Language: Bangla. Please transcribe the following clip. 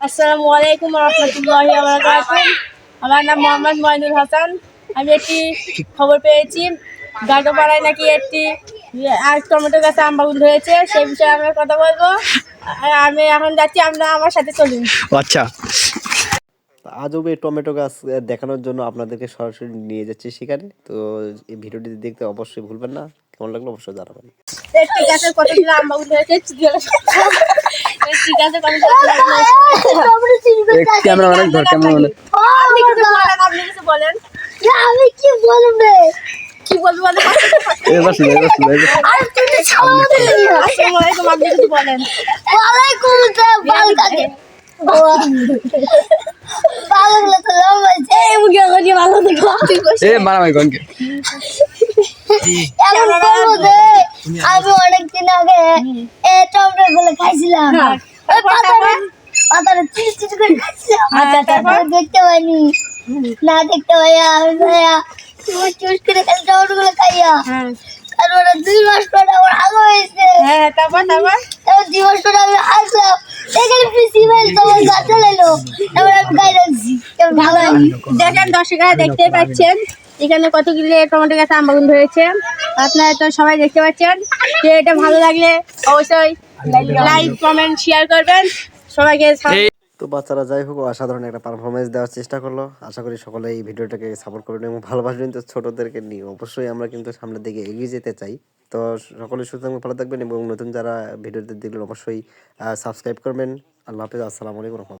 আসসালামু আলাইকুম রহমতুল্লাহি আমার নাম মোহাম্মদ মইনুল হাসান। আমি একটি খবর পেয়েছি। গাটোপাড়ায় নাকি একটি আর টমেটো গাছে আম বাগুন ধরেছে সেই বিষয়ে আমরা কথা বলব। আর আমি এখন যাচ্ছি আপনারা আমার সাথে চলুন। আচ্ছা। আজব এই টমেটো গাছ দেখানোর জন্য আপনাদেরকে সরাসরি নিয়ে যাচ্ছি সেখানে। তো এই ভিডিওটি দেখতে অবশ্যই ভুলবেন না। কেমন লাগল অবশ্যই জানাবেন। একটি গাছে কতগুলো আম বাগুন ধরেছে একটি গাছে কতগুলো আম বাগুন ধরেছে? ক্যামেরা অনেক ধর ক্যামেরা আপনি কিছু বলেন আপনি কিছু বলেন। আমি কি বলবে? কি বলব বলেন? এবার শুনো এবার শুনো আর তুমি সালাম আসসালামু আলাইকুম কিছু বলেন ওয়ালাইকুম আসসালাম ভালো থাকে। ভালো তো লম্বাইছে এই মুখে মুখে ভালো দেখো এ মারামারি গনকে এমন করব যে আমি অনেকদিন আগে এ টমেটো গুলো খাইছিলাম। ওই পাতারে দেখতে পাইনি না দেখতে পাইয়া আমি ভাইয়া চুষ চুষ করে খালি টমেটো গুলো খাইয়া তারপরে দুই মাস পরে আমার আলো হয়েছে হ্যাঁ তারপর তারপর তারপর দুই মাস পরে আমি আসলাম এখানে প্রিন্সিপাল তোমার গাছে লাইলো তারপর আমি গায়ে ভালো দেখেন দর্শকরা দেখতে পাচ্ছেন। এখানে কতগুলো টমেটো গাছে আমবাগুন ধরেছে। আপনারা তো সবাই দেখতে পাচ্ছেন যে এটা ভালো লাগলে অবশ্যই লাইক কমেন্ট শেয়ার করবেন। সবাইকে তো বাচ্চারা যাই হোক, অসাধারণ একটা পারফরমেন্স দেওয়ার চেষ্টা করল। আশা করি সকলে এই ভিডিওটাকে সাপোর্ট করবেন এবং ভালোবাসবেন। তো ছোটোদেরকে নিয়ে অবশ্যই আমরা কিন্তু সামনের দিকে এগিয়ে যেতে চাই। তো সকলে সুস্থ ভালো থাকবেন এবং নতুন যারা ভিডিওতে দেখলেন অবশ্যই সাবস্ক্রাইব করবেন। আল্লাহ হাফিজ, আসসালামু আলাইকুম